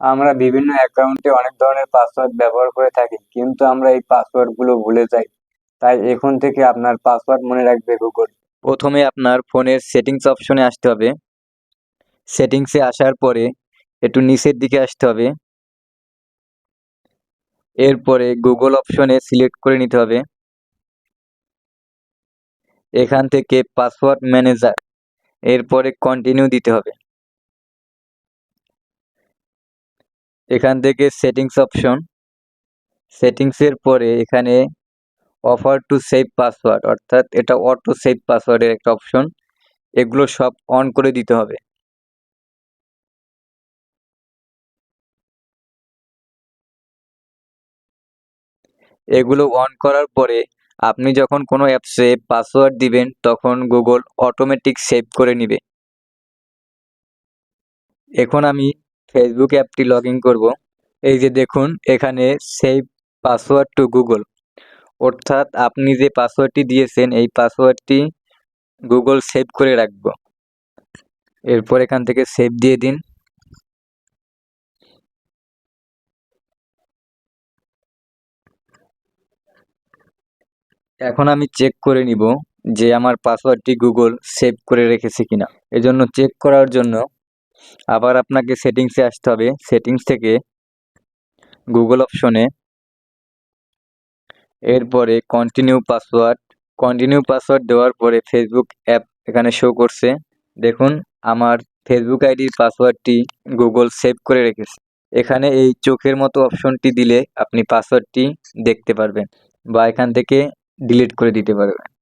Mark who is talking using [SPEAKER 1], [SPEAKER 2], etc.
[SPEAKER 1] আমরা বিভিন্ন অ্যাকাউন্টে অনেক ধরনের পাসওয়ার্ড ব্যবহার করে থাকি, কিন্তু আমরা এই পাসওয়ার্ডগুলো ভুলে যাই। তাই এখন থেকে আপনার পাসওয়ার্ড মনে রাখবে গুগল
[SPEAKER 2] প্রথমে আপনার ফোনের সেটিংস অপশনে আসতে হবে। সেটিংসে আসার পরে একটু নিচের দিকে আসতে হবে। এরপরে গুগল অপশনে সিলেক্ট করে নিতে হবে। এখান থেকে পাসওয়ার্ড ম্যানেজার এরপরে কন্টিনিউ দিতে হবে। এখান থেকে সেটিংস অপশন সেটিংসের পরে এখানে অফার টু সেভ পাসওয়ার্ড অর্থাৎ এটা অটো সেভ পাসওয়ার্ডের একটা অপশন এগুলো সব অন করে দিতে হবে। এগুলো অন করার পরে আপনি যখন কোনো অ্যাপসে পাসওয়ার্ড দিবেন, তখন গুগল অটোমেটিক সেভ করে নিবে। এখন আমি ফেসবুক অ্যাপটি লগ ইন করব। এই যে দেখুন, এখানে সেভ পাসওয়ার্ড টু গুগল অর্থাৎ আপনি যে পাসওয়ার্ডটি দিয়েছেন, এই পাসওয়ার্ডটি গুগল সেভ করে রাখব। এরপর এখান থেকে সেভ দিয়ে দিন। এখন আমি চেক করে নিব যে আমার পাসওয়ার্ডটি গুগল সেভ করে রেখেছে কিনা। এজন্য চেক করার জন্য আবার আপনাকে সেটিংসে আসতে হবে। সেটিংস থেকে গুগল অপশনে এরপরে কন্টিনিউ পাসওয়ার্ড কন্টিনিউ পাসওয়ার্ড দেওয়ার পরে ফেসবুক অ্যাপ এখানে শো করছে। দেখুন, আমার ফেসবুক আইডির পাসওয়ার্ডটি গুগল সেভ করে রেখেছে। এখানে এই চোখের মতো অপশনটি দিলে আপনি পাসওয়ার্ডটি দেখতে পারবেন বা এখান থেকে ডিলিট করে দিতে পারবেন।